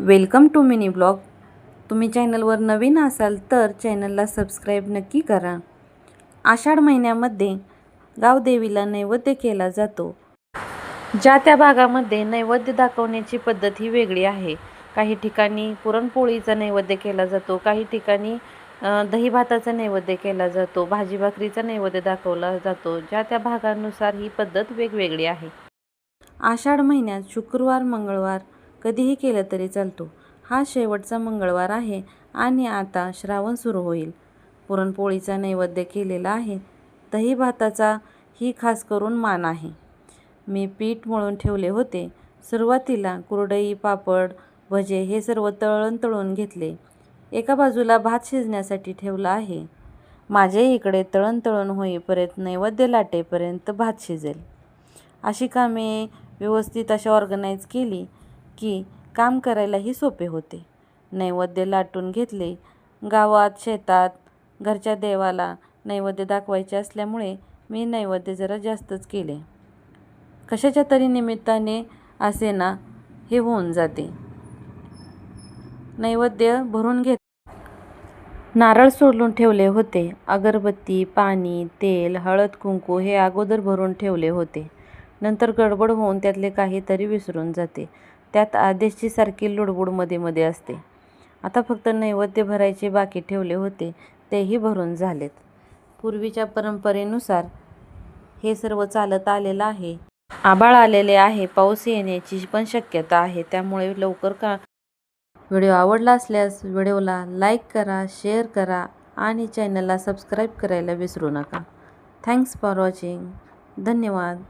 Welcome to mini blog. तुम्ही चॅनलवर नवीन असाल तर चॅनलला सबस्क्राईब नक्की करा. आषाढ महिन्यामध्ये गावदेवीला नैवेद्य केला जातो. ज्या त्या भागामध्ये नैवेद्य दाखवण्याची पद्धत ही वेगळी आहे. काही ठिकाणी पुरणपोळीचा नैवेद्य केला जातो काही ठिकाणी अ, दही भाताचा नैवेद्य केला जातो भाजी भाकरीचा नैवेद्य दाखवला जातो. ज्या त्या भागानुसार ही पद्धत वेगवेगळी आहे. आषाढ महिन्यात शुक्रवार मंगळवार कधीही केलं तरी चालतो. हा शेवटचा मंगळवार आहे आणि आता श्रावण सुरू होईल. पुरणपोळीचा नैवेद्य केलेला आहे. दही भाताचा ही खास करून मान आहे. मी पीठ मळून ठेवले होते. सुरुवातीला कुरडई पापड भजे हे सर्व तळण तळून घेतले. एका बाजूला भात शिजण्यासाठी ठेवला आहे. माझे इकडे तळण तळण होईपर्यंत नैवेद्य लाटेपर्यंत भात शिजेल. अशी कामे व्यवस्थित अशा ऑर्गनाईज केली. की काम करायलाही सोपे होते. नैवेद्य लाटून घेतले. गावात शेतात घरच्या देवाला नैवेद्य दाखवायचे असल्यामुळे मी नैवेद्य जरा जास्तच केले. कशाच्या तरी निमित्ताने असे ना हे होऊन जाते. नैवेद्य भरून घेत नारळ सोडून ठेवले होते. अगरबत्ती पाणी तेल हळद कुंकू हे अगोदर भरून ठेवले होते. नंतर गडबड होऊन त्यातले काहीतरी विसरून जाते. त्यात आदेशची सारखी लुडबुडमध्ये मध्ये असते. आता फक्त नैवेद्य भरायचे बाकी ठेवले होते तेही भरून झालेत. पूर्वीच्या परंपरेनुसार हे सर्व चालत आलेलं आहे. आबाळ आलेले आहे पाऊस येण्याची पण शक्यता आहे. त्यामुळे लवकर का व्हिडिओ आवडला असल्यास व्हिडिओला लाईक करा शेअर करा आणि चॅनलला सबस्क्राईब करायला विसरू नका. Thanks for watching. धन्यवाद.